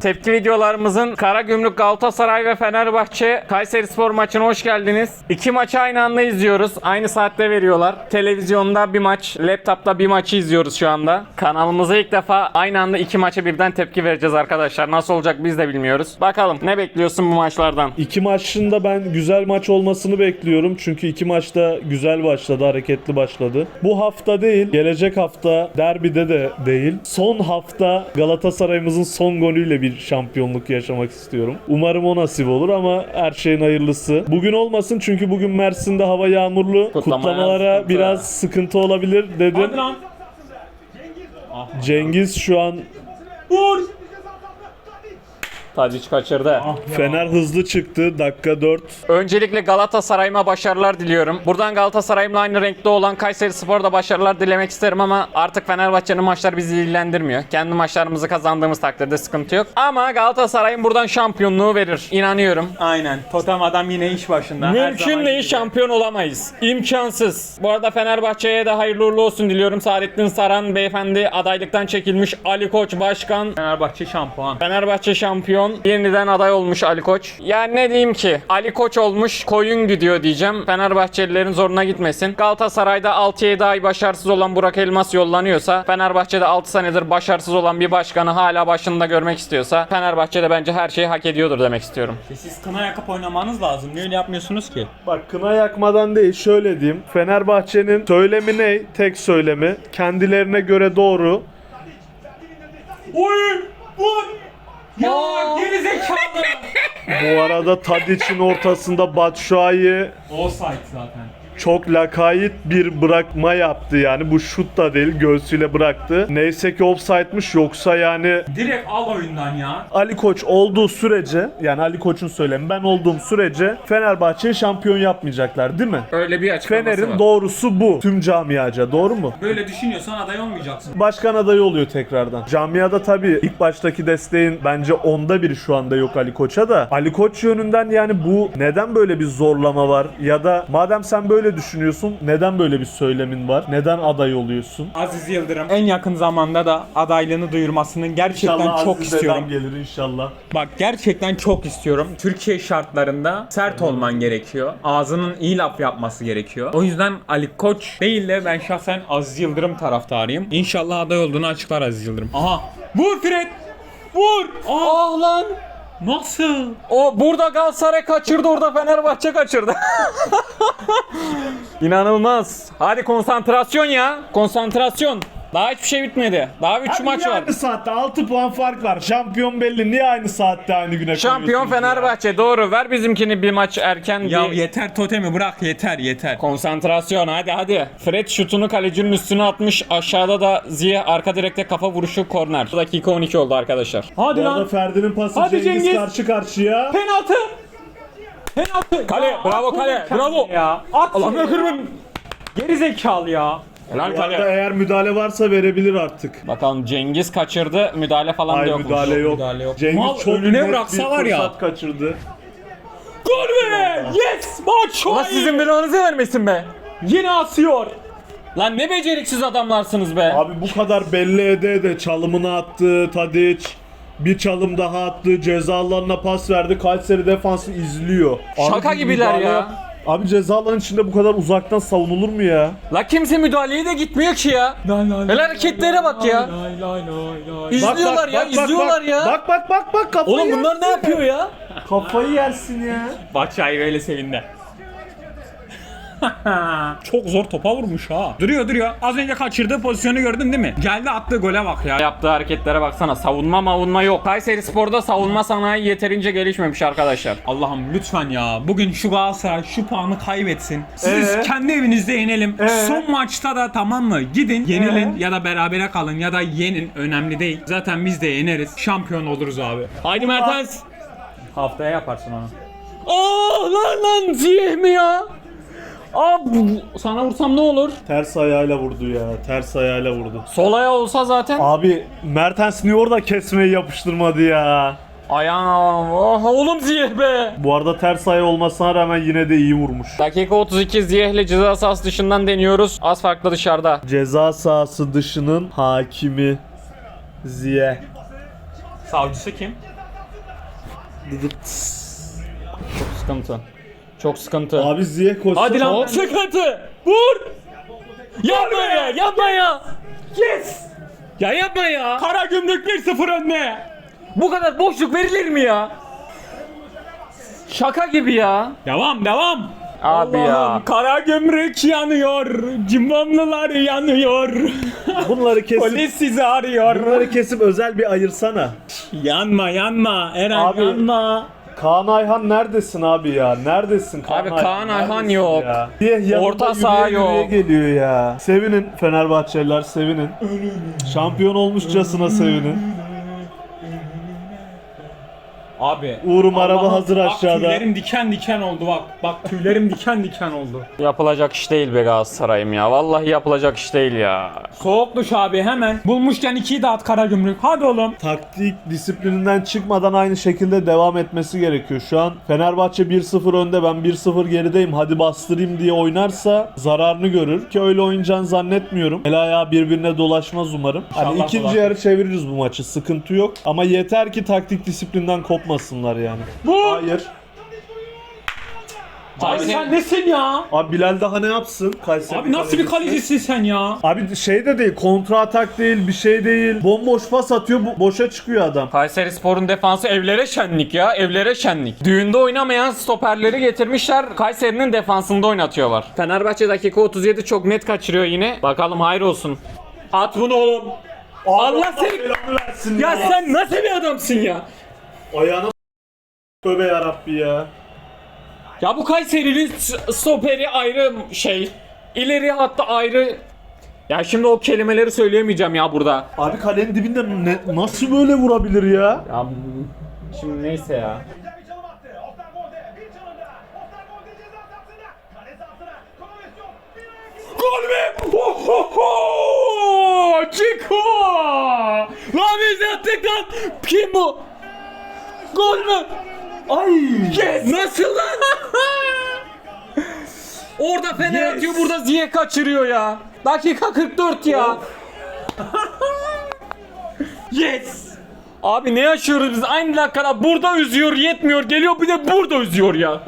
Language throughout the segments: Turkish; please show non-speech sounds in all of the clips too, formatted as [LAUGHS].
Tepki videolarımızın Karagümrük Galatasaray ve Fenerbahçe Kayseri Spor maçına hoş geldiniz. İki maçı aynı anda izliyoruz. Aynı saatte veriyorlar. Televizyonda bir maç, laptopta bir maçı izliyoruz şu anda. Kanalımıza ilk defa aynı anda iki maça birden tepki vereceğiz arkadaşlar. Nasıl olacak biz de bilmiyoruz. Bakalım ne bekliyorsun bu maçlardan? İki maçın da ben güzel maç olmasını bekliyorum. Çünkü iki maçta güzel başladı, hareketli başladı. Bu hafta değil, gelecek hafta derbide de değil. Son hafta Galatasaray'ımızın son golüyle bir şampiyonluk yaşamak istiyorum. Umarım o nasip olur ama her şeyin hayırlısı. Bugün olmasın çünkü bugün Mersin'de hava yağmurlu. Kutlamaya Kutlamalara sıkıntı. biraz sıkıntı olabilir dedim. Hadi lan. Cengiz şu an Vur. Tadiç kaçırdı. Fener hızlı çıktı. Dakika 4. Öncelikle Galatasaray'ıma başarılar diliyorum. Buradan Galatasaray'ımla aynı renkte olan Kayseri Spor'da başarılar dilemek isterim ama artık Fenerbahçe'nin maçları bizi ilgilendirmiyor. Kendi maçlarımızı kazandığımız takdirde sıkıntı yok. Ama Galatasaray'ın buradan şampiyonluğu verir. İnanıyorum. Aynen. Totem adam yine iş başında. Her Mümkün zaman değil gibi. şampiyon olamayız. İmkansız. Bu arada Fenerbahçe'ye de hayırlı uğurlu olsun diliyorum. Saadettin Saran beyefendi adaylıktan çekilmiş. Ali Koç başkan. Fenerbahçe şampuan. Fenerbahçe şampiyon. Yeniden aday olmuş Ali Koç. Yani ne diyeyim ki? Ali Koç olmuş koyun gidiyor diyeceğim. Fenerbahçelilerin zoruna gitmesin. Galatasaray'da 6-7 ay başarısız olan Burak Elmas yollanıyorsa Fenerbahçe'de 6 senedir başarısız olan bir başkanı hala başında görmek istiyorsa Fenerbahçe'de bence her şeyi hak ediyordur demek istiyorum. Siz kına yakıp oynamanız lazım. Niye öyle yapmıyorsunuz ki? Bak kına yakmadan değil şöyle diyeyim. Fenerbahçe'nin söylemi ne? Tek söylemi. Kendilerine göre doğru. Oy! Vur! Ya geri zekalı. Bu arada Tadic'in ortasında Batshuayi Offside zaten. Çok lakayt bir bırakma yaptı yani. Bu şut da değil göğsüyle bıraktı. Neyse ki offside'mış yoksa yani Direkt al oyundan ya. Ali Koç olduğu sürece yani Ali Koç'un söylemi ben olduğum sürece Fenerbahçe'yi şampiyon yapmayacaklar değil mi? Öyle bir açıklaması Fener'in var. doğrusu bu. Tüm camiaca doğru mu? Böyle düşünüyorsan aday olmayacaksın. Başkan adayı oluyor tekrardan. Camiada tabii ilk baştaki desteğin bence onda biri şu anda yok Ali Koç'a da. Ali Koç yönünden yani bu neden böyle bir zorlama var? Ya da madem sen böyle düşünüyorsun neden böyle bir söylemin var? Neden aday oluyorsun? Aziz Yıldırım en yakın zamanda da adaylığını duyurmasını gerçekten çok Aziz istiyorum. dedem gelir inşallah. Bak gerçekten çok istiyorum. Türkiye şartlarında sert olman gerekiyor. Ağzının iyi laf yapması gerekiyor. O yüzden Ali Koç değil de ben şahsen Aziz Yıldırım taraftarıyım. İnşallah aday olduğunu açıklar Aziz Yıldırım. Aha! Vur Fred! Vur! Aa! Ah lan! Nasıl? O burada Galatasaray kaçırdı orada Fenerbahçe kaçırdı. [LAUGHS] İnanılmaz. Hadi konsantrasyon ya. Konsantrasyon. Daha hiçbir şey bitmedi. Daha 3 maç niye var. aynı saatte 6 puan fark var. Şampiyon belli. Niye aynı saatte aynı güne Şampiyon koyuyorsunuz ya? Fenerbahçe doğru. Ver bizimkini bir maç erken Ya bir yeter totemi bırak yeter yeter. konsantrasyon hadi hadi. Fred şutunu kalecinin üstüne atmış. Aşağıda da Ziyeh arka direkte kafa vuruşu korner. Dakika 12 oldu arkadaşlar. Hadi Bu arada lan. Ferdi'nin pası Hadi Cengiz, Cengiz. karşı karşıya. Penaltı! Penaltı! Kale, Ya, bravo at kale, bravo. Ya. At Allah'ım ya. Geri zekalı ya. Helal Bu arada kale. eğer müdahale varsa verebilir artık. Bakalım Cengiz kaçırdı. Müdahale falan da Hayır yokmuş. müdahale yok. müdahale yok. Cengiz Mal çok önüne net bıraksa bir var ya. fırsat kaçırdı. Gol be! Yes! Maç Allah sizin belanızı vermesin be. Yine asıyor. Lan ne beceriksiz adamlarsınız be. Abi bu kadar belli ede ede çalımını attı Tadic. Bir çalım daha attı. Ceza alanına pas verdi. Kayseri defansı izliyor. Şaka bir gibiler müdahale ya. yap- Abi ceza içinde bu kadar uzaktan savunulur mu ya? La kimse müdahaleye de gitmiyor ki ya. Hele hareketlere bak ya. İzliyorlar ya, izliyorlar bak, ya. Bak bak bak bak kafayı Oğlum bunlar yersin. ne yapıyor ya? Kafayı yersin ya. Batshuayi böyle sevindi. [LAUGHS] Çok zor topa vurmuş ha. Duruyor duruyor. Az önce kaçırdığı pozisyonu gördün değil mi? Geldi attığı gole bak ya. Yaptığı hareketlere baksana. Savunma mavunma yok. Kayseri Spor'da savunma sanayi yeterince gelişmemiş arkadaşlar. Allah'ım lütfen ya. Bugün şu Galatasaray şu puanı kaybetsin. Siz Ee? kendi evinizde yenelim. Ee? Son maçta da tamam mı? Gidin yenilin Ee? ya da berabere kalın ya da yenin. Önemli değil. Zaten biz de yeneriz. Şampiyon oluruz abi. Haydi Mertens. Haftaya yaparsın onu. Aa lan lan Ziyeh mi ya? Abi sana vursam ne olur? Ters ayağıyla vurdu ya. Ters ayağıyla vurdu. Sol ayağı olsa zaten. Abi Mertens niye orada kesmeyi yapıştırmadı ya? Ayağına oh, oğlum Ziyeh be. Bu arada ters ayağı olmasına rağmen yine de iyi vurmuş. Dakika 32 Ziyeh'le ceza sahası dışından deniyoruz. Az farklı dışarıda. Ceza sahası dışının hakimi Ziye. Savcısı kim? Çok sıkıntı. Çok sıkıntı. Abi Ziyech koşsa Hadi lan. Çok sıkıntı. Vur. Yapma ya. Yapma ya. Yes! Ya yapma ya. Kara gümrük 1-0 önde. Bu kadar boşluk verilir mi ya? Şaka gibi ya. Devam devam. Abi ya. Allah'ım, Kara gümrük yanıyor. Cimbomlular yanıyor. Bunları kesip Polis sizi arıyor. bunları kesip özel bir ayırsana. Yanma yanma. Eren Abi. yanma. Kaan Ayhan neredesin abi ya? Neredesin Kaan Abi Kaan Ayhan Neredesin yok. Ya? Diye yanında Orta yürüye saha yürüye yok. geliyor ya. Sevinin Fenerbahçeliler sevinin. Şampiyon olmuşçasına sevinin. Abi. Uğur'um araba Allah'ım, hazır bak aşağıda. Tüylerim diken diken oldu bak. Bak tüylerim diken diken oldu. Yapılacak iş değil be Galatasaray'ım ya. Vallahi yapılacak iş değil ya. Soğuk duş abi hemen. Bulmuşken ikiyi dağıt kara gümrük. Hadi oğlum. Taktik disiplininden çıkmadan aynı şekilde devam etmesi gerekiyor. Şu an Fenerbahçe 1-0 önde ben 1-0 gerideyim hadi bastırayım diye oynarsa zararını görür. Ki öyle oynayacağını zannetmiyorum. El ayağı birbirine dolaşmaz umarım. Hani İnşallah ikinci dolaşmaz. yarı çeviririz bu maçı sıkıntı yok. Ama yeter ki taktik disiplinden kopmasınlar yani. Vur. Hayır. Abi sen nesin ya? Abi Bilal daha ne yapsın? Kayseri Abi nasıl bir kalecisi. kalecisin sen ya? Abi şey de değil, kontra atak değil, bir şey değil. Bomboş pas atıyor, bu- boşa çıkıyor adam. Kayseri Spor'un defansı evlere şenlik ya. Evlere şenlik. Düğünde oynamayan stoperleri getirmişler. Kayseri'nin defansında oynatıyorlar. Fenerbahçe dakika 37 çok net kaçırıyor yine. Bakalım hayır olsun. At bunu oğlum. Allah seni- belanı versin Ya sen nasıl bir adamsın ya? Ayağına Tövbe yarabbi ya. Ya bu Kayseri'nin s- stoperi ayrı şey. İleri hatta ayrı. Ya şimdi o kelimeleri söyleyemeyeceğim ya burada. Abi kalenin dibinde ne, nasıl böyle vurabilir ya? Ya şimdi neyse ya. Gol be! Ohoho! Chico! Lan biz attık lan! Kim bu? Gol mü? Ay! Yes! Nasıl lan? Orada Fener atıyor burada Ziyech kaçırıyor ya. Dakika 44 ya. Yes! Abi ne yaşıyoruz biz aynı dakikada burada üzüyor yetmiyor geliyor bir de burada üzüyor ya.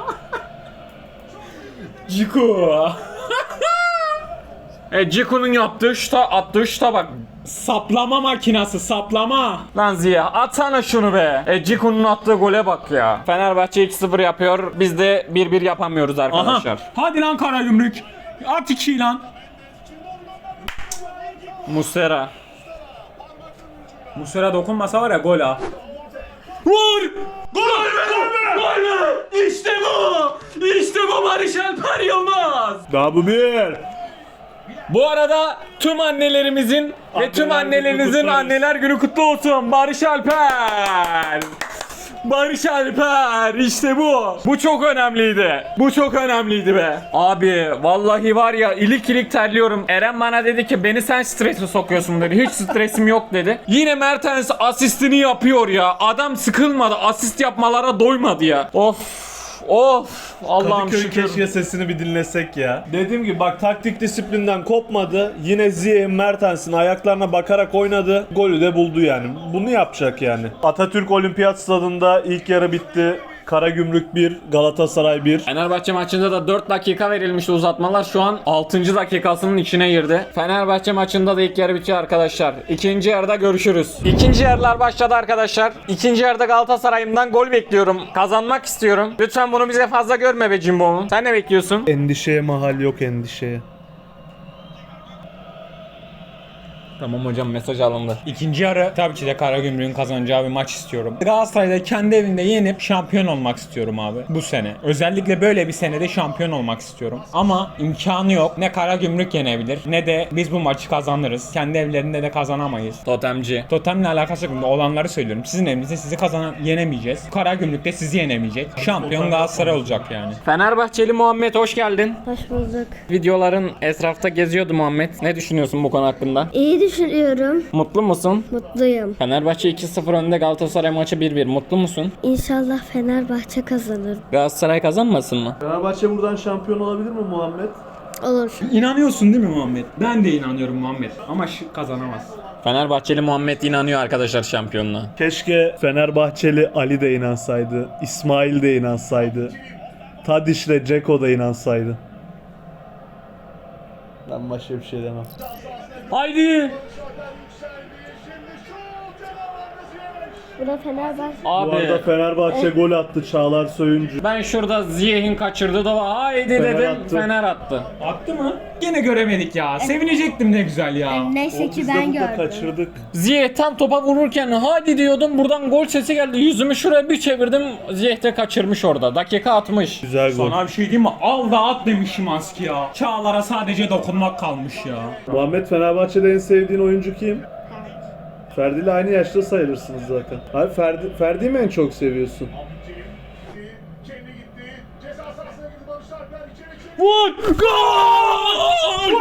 Chico! E Ciku'nun yaptığı şuta attığı şuta bak. Saplama makinası saplama. Lan Ziya atsana şunu be. E Ciku'nun attığı gole bak ya. Fenerbahçe 2-0 yapıyor. Biz de 1-1 yapamıyoruz Aha. arkadaşlar. Hadi lan kara gümrük. At iki lan. Muslera. Muslera dokunmasa var ya gol ha. Vur! Gol mü? Gol mü? İşte bu! İşte bu Barış Alper Yılmaz! Daha bu bir. Bu arada tüm annelerimizin ve tüm annelerinizin anneler günü kutlu olsun. Barış Alper. Barış Alper işte bu. Bu çok önemliydi. Bu çok önemliydi be. Abi vallahi var ya ilik ilik terliyorum. Eren bana dedi ki beni sen strese sokuyorsun dedi. Hiç stresim yok dedi. Yine Mertens asistini yapıyor ya. Adam sıkılmadı. Asist yapmalara doymadı ya. Of. Of. Allah'ım Kadıköy şükür. keşke sesini bir dinlesek ya. Dediğim gibi bak taktik disiplinden kopmadı. Yine Ziyech Mertens'in ayaklarına bakarak oynadı. Golü de buldu yani. Bunu yapacak yani. Atatürk Olimpiyat Stadında ilk yarı bitti. Karagümrük 1, Galatasaray 1. Fenerbahçe maçında da 4 dakika verilmişti uzatmalar. Şu an 6. dakikasının içine girdi. Fenerbahçe maçında da ilk yarı bitiyor arkadaşlar. İkinci yarıda görüşürüz. İkinci yarılar başladı arkadaşlar. İkinci yarıda Galatasaray'ımdan gol bekliyorum. Kazanmak istiyorum. Lütfen bunu bize fazla görme be Cimbom'um. Sen ne bekliyorsun? Endişeye mahal yok endişeye. Tamam hocam mesaj alındı. İkinci yarı tabii ki de Karagümrük'ün kazanacağı bir maç istiyorum. Galatasaray'da kendi evinde yenip şampiyon olmak istiyorum abi bu sene. Özellikle böyle bir senede şampiyon olmak istiyorum. Ama imkanı yok. Ne Karagümrük yenebilir ne de biz bu maçı kazanırız. Kendi evlerinde de kazanamayız. Totemci. Totemle alakası yok. Olanları söylüyorum. Sizin evinizde sizi kazanan yenemeyeceğiz. Karagümrük de sizi yenemeyecek. Şampiyon Galatasaray olacak yani. Fenerbahçeli Muhammed hoş geldin. Hoş bulduk. Videoların etrafta geziyordu Muhammed. Ne düşünüyorsun bu konu hakkında? İyi düşünüyorum. Mutlu musun? Mutluyum. Fenerbahçe 2-0 önde Galatasaray maçı 1-1. Mutlu musun? İnşallah Fenerbahçe kazanır. Galatasaray kazanmasın mı? Fenerbahçe buradan şampiyon olabilir mi Muhammed? Olur. İnanıyorsun değil mi Muhammed? Ben de inanıyorum Muhammed. Ama kazanamaz. Fenerbahçeli Muhammed inanıyor arkadaşlar şampiyonluğa. Keşke Fenerbahçeli Ali de inansaydı. İsmail de inansaydı. Tadiş ile Ceko da inansaydı. Ben başka bir şey demem. Haydi. Bu da Fenerbahçe. Bu arada Abi Fenerbahçe gol attı Çağlar Soyuncu. ben şurada Ziyeh'in kaçırdığı da var. Haydi Fener dedim attı. Fener attı. Attı mı? Gene göremedik ya. Sevinecektim ne güzel ya. Neyse ki Biz de ben burada gördüm. kaçırdık. Ziyeh tam topa vururken hadi diyordum buradan gol sesi geldi. Yüzümü şuraya bir çevirdim. Ziyeh de kaçırmış orada. Dakika 60. Güzel gol. Sana bir şey diyeyim mi? Al da at demişim Aski ya. Çağlar'a sadece dokunmak kalmış ya. Muhammed Fenerbahçe'de en sevdiğin oyuncu kim? Ferdi ile aynı yaşta sayılırsınız zaten. Abi Ferdi, Ferdi'yi mi en çok seviyorsun? Vur! Gol!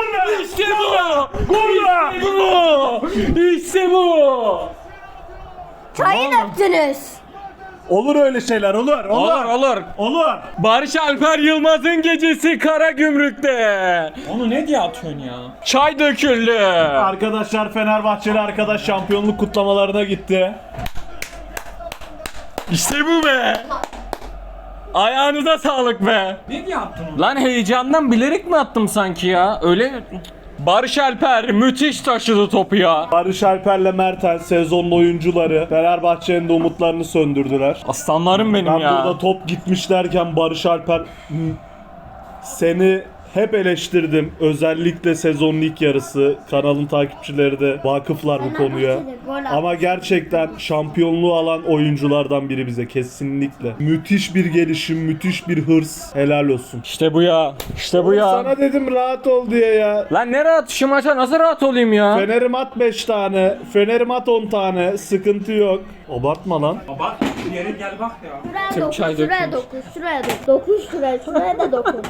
İşte bu! Gol! İşte bu! İşte bu! Çayı döktünüz. Olur öyle şeyler olur. Olur olur. Olur. Barış Alper Yılmaz'ın gecesi Karagümrük'te. Onu ne diye atıyorsun ya? Çay döküldü. Arkadaşlar Fenerbahçeli arkadaş şampiyonluk kutlamalarına gitti. İşte bu be. Ayağınıza sağlık be. Ne diye attın onu? Lan heyecandan bilerek mi attım sanki ya? Öyle Barış Alper müthiş taşıdı topu ya. Barış Alper'le Mertens sezonun oyuncuları Fenerbahçe'nin de umutlarını söndürdüler. Aslanlarım benim Ben ya. burada top gitmiş derken Barış Alper "Hı, seni hep eleştirdim. Özellikle sezonun ilk yarısı. Kanalın takipçileri de vakıflar bu konuya. Ama gerçekten şampiyonluğu alan oyunculardan biri bize kesinlikle. Müthiş bir gelişim, müthiş bir hırs. Helal olsun. İşte bu ya. İşte bu ya. Sana dedim rahat ol diye ya. Lan ne rahat şu maça nasıl rahat olayım ya? Fener'im at 5 tane, Fener'im at 10 tane. Sıkıntı yok. Abartma lan. Baba yere gel bak ya. Şuraya dokun, çay şuraya dokun, şuraya dokun. Dokun şuraya, şuraya da dokun.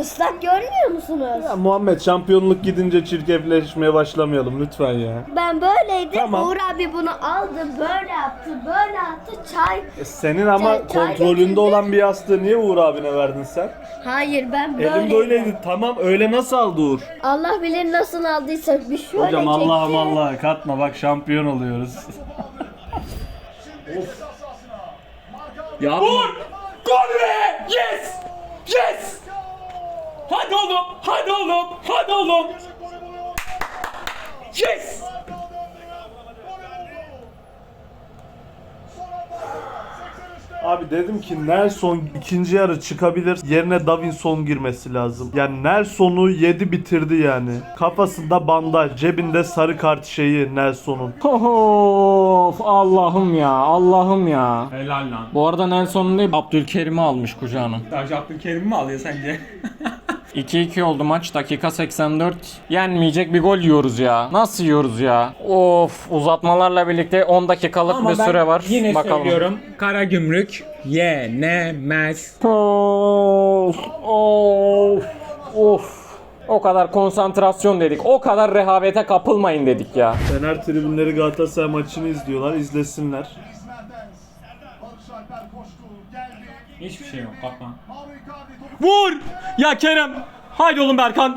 Islak görmüyor musunuz? Ya Muhammed şampiyonluk gidince çirkefleşmeye başlamayalım lütfen ya. Ben böyleydim. Tamam. Uğur abi bunu aldı, böyle attı, böyle attı. Çay. E Senin ama Çay- çay kontrolünde getirdi. olan bir yastığı niye Uğur abine verdin sen? Hayır ben böyle. Elimde öyleydi. Tamam öyle nasıl aldı Uğur? Allah bilir nasıl aldıysa bir şöyle Hocam. Allah'ım Allah katma bak şampiyon oluyoruz. Ya Vur! Gol be! Yes! Yes! Hadi oğlum! Hadi oğlum! Hadi oğlum! Yes! Abi dedim ki Nelson ikinci yarı çıkabilir. Yerine Davinson girmesi lazım. Yani Nelson'u yedi bitirdi yani. Kafasında bandaj, cebinde sarı kart şeyi Nelson'un. Of Allah'ım ya Allah'ım ya. Helal lan. Bu arada Nelson'un değil Abdülkerim'i almış kucağına. Hacı Abdülkerim mi alıyor sence? [LAUGHS] 2-2 oldu maç dakika 84. Yenmeyecek bir gol yiyoruz ya. Nasıl yiyoruz ya? Of uzatmalarla birlikte 10 dakikalık bir süre var. yine Bakalım. söylüyorum. Karagümrük yenemez. Of of of. O kadar konsantrasyon dedik. O kadar rehavete kapılmayın dedik ya. Fener tribünleri Galatasaray maçını izliyorlar. izlesinler. Hiçbir şey yok kalkma. Vur! Ya Kerem! Haydi oğlum Berkan!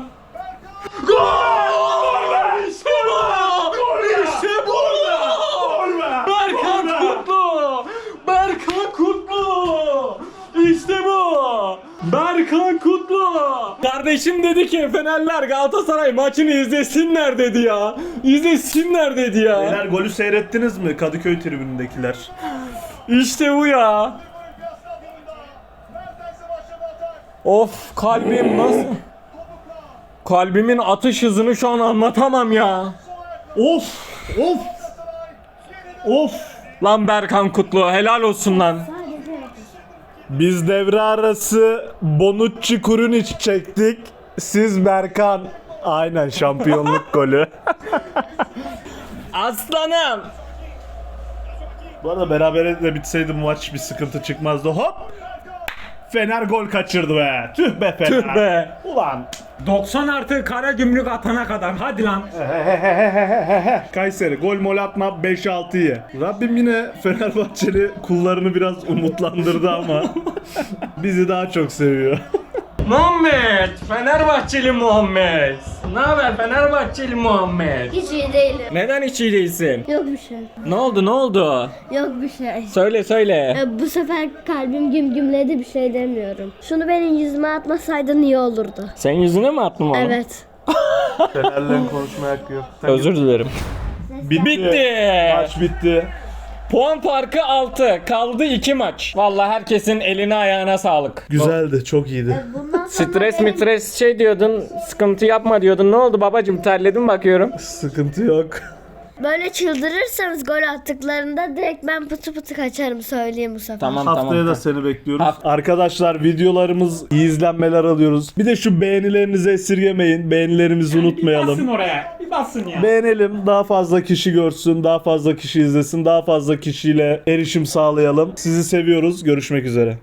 Berkan Kutlu! Berkan Kutlu! İşte bu! Berkan Kutlu! Kardeşim dedi ki Fenerler Galatasaray maçını izlesinler dedi ya. İzlesinler dedi ya. Beyler golü seyrettiniz mi Kadıköy tribünündekiler? İşte bu ya. stadyumunda. Mertens'e başladı atak. Of kalbim nasıl? Kalbimin atış hızını şu an anlatamam ya. Of! Of! Of! Lan Berkan Kutlu helal olsun lan. Biz devre arası Bonucci Kurunic çektik. Siz Berkan. Aynen şampiyonluk [LAUGHS] golü. Aslanım. Bu arada berabere de bitseydi bu maç bir sıkıntı çıkmazdı. Hop! Fener gol kaçırdı be. Tüh be Fener. Tüh be. Ulan. 90 artı Karagümrük atana kadar hadi lan. [LAUGHS] Kayseri gol mol atma 5-6 ye. Rabbim yine Fenerbahçeli kullarını biraz umutlandırdı ama [LAUGHS] bizi daha çok seviyor. Muhammed! Fenerbahçeli Muhammed! Ne haber Fenerbahçeli Muhammed? Hiç iyi değilim. Neden hiç iyi değilsin? Yok bir şey. Ne oldu ne oldu? Yok bir şey. Söyle söyle. E, Bu sefer kalbim güm gümledi bir şey demiyorum. Şunu benim yüzüme atmasaydın iyi olurdu. Sen yüzüne mi attın onu? Evet. Fenerlerin konuşmaya hakkı yok. Özür dilerim. Bitti. Maç bitti. Puan farkı 6. Kaldı 2 maç. Vallahi herkesin eline ayağına sağlık. Güzeldi, çok iyiydi. Bundan sonra Stres benim- mitres şey diyordun, sıkıntı yapma diyordun. Ne oldu babacım terledim bakıyorum. Sıkıntı yok. Böyle çıldırırsanız gol attıklarında direkt ben pıtı pıtı kaçarım söyleyeyim bu sefer. Tamam Haftaya tamam. da seni bekliyoruz. Haft- Arkadaşlar videolarımız iyi izlenmeler alıyoruz. Bir de şu beğenilerinizi esirgemeyin. Beğenilerimizi Basın unutmayalım. oraya. Basın ya. Beğenelim, daha fazla kişi görsün, daha fazla kişi izlesin, daha fazla kişiyle erişim sağlayalım. Sizi seviyoruz. Görüşmek üzere.